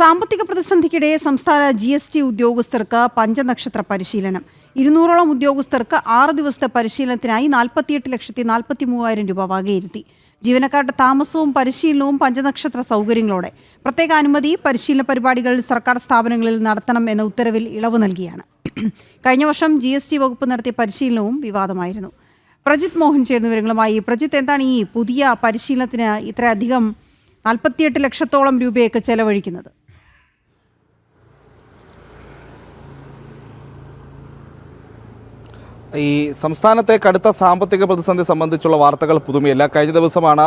സാമ്പത്തിക പ്രതിസന്ധിക്കിടെ സംസ്ഥാന G S T ഉദ്യോഗസ്ഥർക്ക് പഞ്ചനക്ഷത്ര പരിശീലനം. ഇരുന്നൂറോളം ഉദ്യോഗസ്ഥർക്ക് ആറ് ദിവസത്തെ പരിശീലനത്തിനായി നാൽപ്പത്തിയെട്ട് ലക്ഷത്തി നാൽപ്പത്തി മൂവായിരം രൂപ വകയിരുത്തി. ജീവനക്കാരുടെ താമസവും പരിശീലനവും പഞ്ചനക്ഷത്ര സൗകര്യങ്ങളോടെ. പ്രത്യേക അനുമതി പരിശീലന പരിപാടികൾ സർക്കാർ സ്ഥാപനങ്ങളിൽ നടത്തണം എന്ന ഉത്തരവിൽ ഇളവ് നൽകിയാണ്. കഴിഞ്ഞ വർഷം ജി എസ് ടി വകുപ്പ് നടത്തിയ പരിശീലനവും വിവാദമായിരുന്നു. പ്രജിത് മോഹൻ ചേർന്ന വിവരങ്ങളുമായി. പ്രജിത്ത് എന്താണ് ഈ പുതിയ പരിശീലനത്തിന് ഇത്രയധികം നാൽപ്പത്തിയെട്ട് ലക്ഷത്തോളം രൂപയൊക്കെ ചെലവഴിക്കുന്നത്? ഈ സംസ്ഥാനത്തെ കടുത്ത സാമ്പത്തിക പ്രതിസന്ധി സംബന്ധിച്ചുള്ള വാർത്തകൾ പുതുമയല്ല. കഴിഞ്ഞ ദിവസമാണ്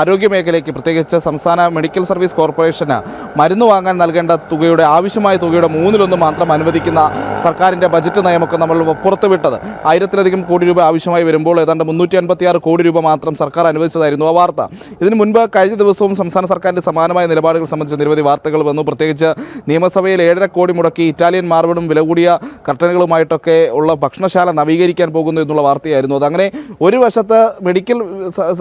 ആരോഗ്യ മേഖലയ്ക്ക് പ്രത്യേകിച്ച് സംസ്ഥാന മെഡിക്കൽ സർവീസ് കോർപ്പറേഷന് മരുന്ന് വാങ്ങാൻ നൽകേണ്ട തുകയുടെ ആവശ്യമായ തുകയുടെ മൂന്നിലൊന്ന് മാത്രം അനുവദിക്കുന്ന സർക്കാരിന്റെ ബജറ്റ് നയമൊക്കെ നമ്മൾ പുറത്തുവിട്ടത്. ആയിരത്തിലധികം കോടി രൂപ ആവശ്യമായി വരുമ്പോൾ ഏതാണ്ട് മുന്നൂറ്റി അൻപത്തിയാറ് കോടി രൂപ മാത്രം സർക്കാർ അനുവദിച്ചതായിരുന്നു ആ വാർത്ത. ഇതിനു മുൻപ് കഴിഞ്ഞ ദിവസവും സംസ്ഥാന സർക്കാരിന്റെ സമാനമായ നിലപാടുകൾ സംബന്ധിച്ച് നിരവധി വാർത്തകൾ വന്നു. പ്രത്യേകിച്ച് നിയമസഭയിൽ ഏഴര കോടി മുടക്കി ഇറ്റാലിയൻ മാർബിളും വില കൂടിയ കർട്ടനുകളുമായിട്ടൊക്കെ ഉള്ള ഭക്ഷണശാല നവീകരിക്കാൻ പോകുന്നു എന്നുള്ള വാർത്തയായിരുന്നു. അത് അങ്ങനെ ഒരു വശത്ത് മെഡിക്കൽ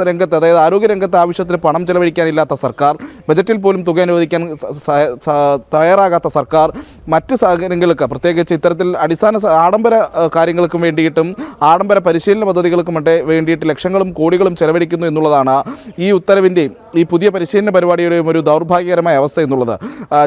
രംഗത്ത് അതായത് ആരോഗ്യ രംഗത്ത് ആവശ്യത്തിന് പണം ചെലവഴിക്കാനില്ലാത്ത സർക്കാർ ബജറ്റിൽ പോലും തുക അനുവദിക്കാൻ തയ്യാറാകാത്ത സർക്കാർ മറ്റ് സാഹചര്യങ്ങൾക്ക് പ്രത്യേകിച്ച് ഇത്തരത്തിൽ അടിസ്ഥാന ആഡംബര കാര്യങ്ങൾക്കും വേണ്ടിയിട്ടും ആഡംബര പരിശീലന പദ്ധതികൾക്കും വേണ്ടിയിട്ട് ലക്ഷങ്ങളും കോടികളും ചെലവഴിക്കുന്നു എന്നുള്ളതാണ് ഈ ഉത്തരവിന്റെയും ഈ പുതിയ പരിശീലന പരിപാടിയുടെയും ഒരു ദൗർഭാഗ്യകരമായ അവസ്ഥ എന്നുള്ളത്.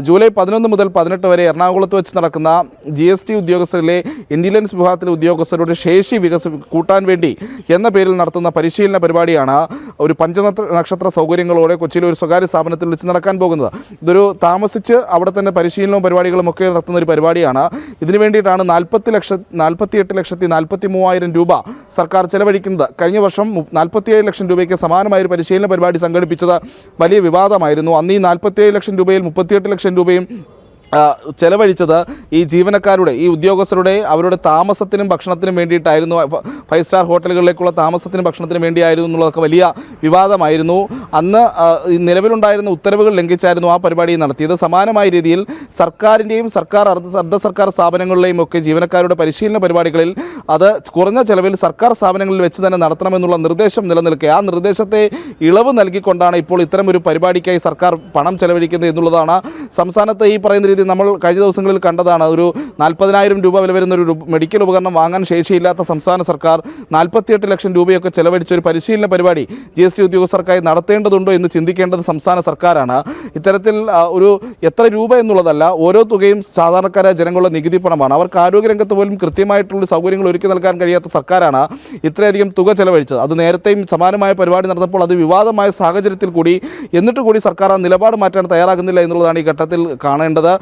ജൂലൈ പതിനൊന്ന് മുതൽ പതിനെട്ട് വരെ എറണാകുളത്ത് വെച്ച് നടക്കുന്ന ജി എസ് ടി ഉദ്യോഗസ്ഥരിലെ ഇന്റലിജൻസ് വിഭാഗത്തിലെ ഉദ്യോഗസ്ഥരുടെ ശേഷി വികസി കൂട്ടാൻ വേണ്ടി എന്ന പേരിൽ നടത്തുന്ന പരിശീലന പരിപാടിയാണ് ഒരു പഞ്ചനത്ര നക്ഷത്ര സൗകര്യങ്ങളോടെ കൊച്ചിയിലെ ഒരു സ്വകാര്യ സ്ഥാപനത്തിൽ വെച്ച് നടക്കാൻ പോകുന്നത്. ഇതൊരു താമസിച്ച് അവിടെ തന്നെ പരിശീലനവും പരിപാടികളും ഒക്കെ നടത്തുന്ന ഒരു പരിപാടിയാണ്. ഇതിനു വേണ്ടിയിട്ടാണ് നാൽപ്പത്തി ലക്ഷ നാൽപ്പത്തിയെട്ട് ലക്ഷത്തി നാൽപ്പത്തി മൂവായിരം രൂപ സർക്കാർ ചെലവഴിക്കുന്നത്. കഴിഞ്ഞ വർഷം നാൽപ്പത്തിയേഴ് ലക്ഷം രൂപയ്ക്ക് സമാനമായ ഒരു പരിശീലന പരിപാടി സംഘടിപ്പിച്ചത് വലിയ വിവാദമായിരുന്നു. അന്ന് ഈ നാൽപ്പത്തിയേഴ് ലക്ഷം രൂപയിൽ മുപ്പത്തിയെട്ട് ലക്ഷം രൂപയും ചെലവഴിച്ചത് ഈ ജീവനക്കാരുടെ ഈ ഉദ്യോഗസ്ഥരുടെ അവരുടെ താമസത്തിനും ഭക്ഷണത്തിനും വേണ്ടിയിട്ടായിരുന്നു. ഫൈവ് സ്റ്റാർ ഹോട്ടലുകളിലേക്കുള്ള താമസത്തിനും ഭക്ഷണത്തിനും വേണ്ടിയായിരുന്നു എന്നുള്ളതൊക്കെ വലിയ വിവാദമായിരുന്നു. അന്ന് നിലവിലുണ്ടായിരുന്ന ഉത്തരവുകൾ ലംഘിച്ചായിരുന്നു ആ പരിപാടി നടത്തിയത്. സമാനമായ രീതിയിൽ സർക്കാരിന്റെയും സർക്കാർ അർദ്ധ സർക്കാർ സ്ഥാപനങ്ങളിലെയും ഒക്കെ ജീവനക്കാരുടെ പരിശീലന പരിപാടികളിൽ അത് കുറഞ്ഞ ചെലവിൽ സർക്കാർ സ്ഥാപനങ്ങളിൽ വെച്ച് തന്നെ നടത്തണമെന്നുള്ള നിർദ്ദേശം നിലനിൽക്കെ. ആ നിർദ്ദേശത്തെ ഇളവ് നൽകിക്കൊണ്ടാണ് ഇപ്പോൾ ഇത്തരം ഒരു പരിപാടിക്കായി സർക്കാർ പണം ചെലവഴിക്കുന്നത് എന്നുള്ളതാണ് സംസ്ഥാനത്ത് ഈ പറയുന്ന രീതി നമ്മൾ കഴിഞ്ഞ ദിവസങ്ങളിൽ കണ്ടതാണ്. ഒരു നാൽപ്പതിനായിരം രൂപ വില വരുന്ന ഒരു മെഡിക്കൽ ഉപകരണം വാങ്ങാൻ ശേഷിയില്ലാത്ത സംസ്ഥാന സർക്കാർ നാൽപ്പത്തിയെട്ട് ലക്ഷം രൂപയൊക്കെ ചെലവഴിച്ച ഒരു പരിശീലന പരിപാടി ജി എസ് ടി ഉദ്യോഗസ്ഥർക്കായി നടത്തേണ്ടതുണ്ടോ എന്ന് ചിന്തിക്കേണ്ടത് സംസ്ഥാന സർക്കാരാണ്. ഇത്തരത്തിൽ ഒരു എത്ര രൂപ എന്നുള്ളതല്ല ഓരോ തുകയും സാധാരണക്കാരായ ജനങ്ങളുടെ നികുതി പണമാണ്. അവർക്ക് ആരോഗ്യരംഗത്ത് പോലും കൃത്യമായിട്ടുള്ള സൗകര്യങ്ങൾ ഒരുക്കി നൽകാൻ കഴിയാത്ത സർക്കാരാണ് ഇത്രയധികം തുക ചെലവഴിച്ചത്. അത് നേരത്തെയും സമാനമായ പരിപാടി നടന്നപ്പോൾ അത് വിവാദമായ സാഹചര്യത്തിൽ കൂടി എന്നിട്ട് കൂടി സർക്കാർ ആ നിലപാട് മാറ്റാൻ തയ്യാറാകുന്നില്ല എന്നുള്ളതാണ് ഈ ഘട്ടത്തിൽ കാണേണ്ടത്.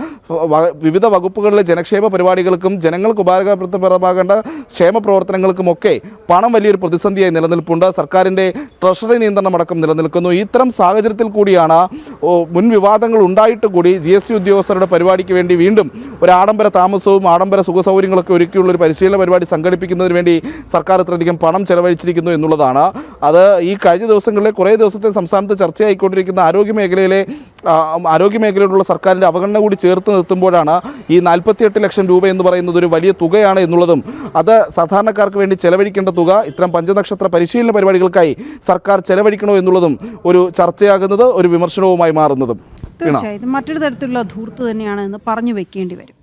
വിവിധ വകുപ്പുകളിലെ ജനക്ഷേമ പരിപാടികൾക്കും ജനങ്ങൾക്ക് ഉപകാരപ്രദമാകേണ്ട ക്ഷേമ പ്രവർത്തനങ്ങൾക്കുമൊക്കെ പണം വലിയൊരു പ്രതിസന്ധിയായി നിലനിൽപ്പുണ്ട്. സർക്കാരിന്റെ ട്രഷറി നിയന്ത്രണം അടക്കം നിലനിൽക്കുന്നു. ഇത്തരം സാഹചര്യത്തിൽ കൂടിയാണ് മുൻ വിവാദങ്ങൾ ഉണ്ടായിട്ട് കൂടി ജി എസ് ടി ഉദ്യോഗസ്ഥരുടെ പരിപാടിക്ക് വേണ്ടി വീണ്ടും ഒരു ആഡംബര താമസവും ആഡംബര സുഖസൗകര്യങ്ങളൊക്കെ ഒരുക്കിയുള്ള ഒരു പരിശീലന പരിപാടി സംഘടിപ്പിക്കുന്നതിന് വേണ്ടി സർക്കാർ ഇത്രയധികം പണം ചെലവഴിച്ചിരിക്കുന്നു എന്നുള്ളതാണ്. അത് ഈ കഴിഞ്ഞ ദിവസങ്ങളിലെ കുറേ ദിവസത്തെ സംസ്ഥാനത്ത് ചർച്ചയായിക്കൊണ്ടിരിക്കുന്ന ആരോഗ്യ മേഖലയിലെ ആ, ആരോഗ്യ മേഖലയിലുള്ള സർക്കാരിന്റെ അവഗണന കൂടി ചേർത്ത് നിർത്തുമ്പോഴാണ് ഈ നാൽപ്പത്തിയെട്ട് ലക്ഷം രൂപ എന്ന് പറയുന്നത് ഒരു വലിയ തുകയാണ് എന്നുള്ളതും. അത് സാധാരണക്കാർക്ക് വേണ്ടി ചെലവഴിക്കേണ്ട തുക ഇത്തരം പഞ്ചനക്ഷത്ര പരിശീലന പരിപാടികൾക്കായി സർക്കാർ ചെലവഴിക്കണോ എന്നുള്ളതും ഒരു ചർച്ചയാകുന്നത് ഒരു വിമർശനവുമായി മാറുന്നതും. തീർച്ചയായും. മറ്റൊരു തരത്തിലുള്ള ധൂർത്ത് തന്നെയാണ് എന്ന് പറഞ്ഞു വെക്കേണ്ടി വരും.